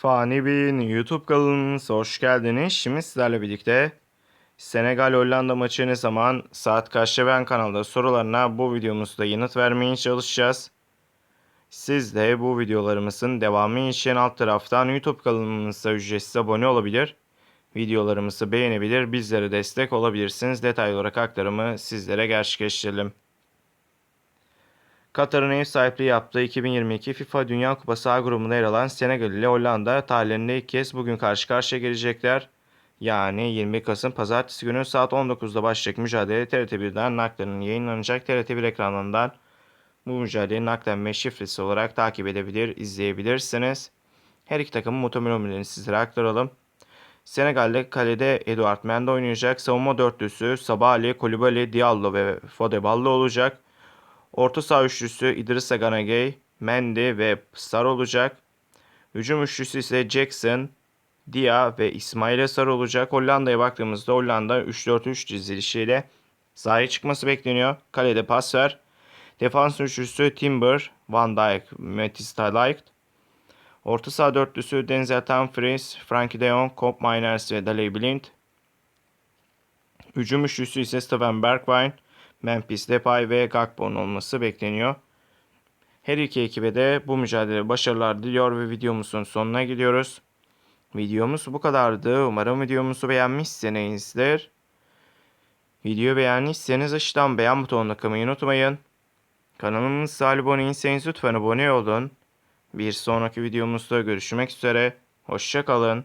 Fani Bey'in YouTube kanalımıza hoş geldiniz. Şimdi sizlerle birlikte Senegal Hollanda maçı ne zaman saat kaçta ben kanalda sorularına bu videomuzda yanıt vermeye çalışacağız. Siz de bu videolarımızın devamı için alt taraftan YouTube kanalımıza ücretsiz abone olabilir. Videolarımızı beğenebilir, bizlere destek olabilirsiniz. Detaylı olarak aktarımı sizlere gerçekleştirelim. Katar'ın ev sahipliği yaptığı 2022 FIFA Dünya Kupası A grubunda yer alan Senegal ile Hollanda tarihlerinde ilk kez bugün karşı karşıya gelecekler. Yani 20 Kasım Pazartesi günü saat 19'da başlayacak mücadele TRT1'den naklen yayınlanacak TRT1 ekranından bu mücadeleyi naklen ve şifresi olarak takip edebilir, izleyebilirsiniz. Her iki takımın muhtemelen sizlere aktaralım. Senegal'de kalede Eduard Mendy oynayacak. Savunma dörtlüsü Sabali, Koulibaly, Diallo ve Fodeballa olacak. Orta saha üçlüsü İdrissa Ganagay, Mendy ve Sar olacak. Hücum üçlüsü ise Jackson, Dia ve İsmail Sar olacak. Hollanda'ya baktığımızda Hollanda 3-4-3 dizilişiyle sahaya çıkması bekleniyor. Kalede pas ver. Defans üçlüsü Timber, Van Dijk, Matthijs de Ligt. Orta saha dörtlüsü Denzel Dumfries, Frankie de Jong, Koop Miners ve Daley Blind. Hücum üçlüsü ise Steven Bergwijn, Memphis Depay ve Gakpo'nun olması bekleniyor. Her iki ekibe de bu mücadele başarılar diliyor ve videomuzun sonuna gidiyoruz. Videomuz bu kadardı. Umarım videomuzu beğenmişsinizdir. Videoyu beğendiyseniz aşağıdan beğen butonuna kılmayı unutmayın. Kanalımıza abone değilseniz lütfen abone olun. Bir sonraki videomuzda görüşmek üzere. Hoşça kalın.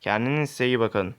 Kendinize iyi bakın.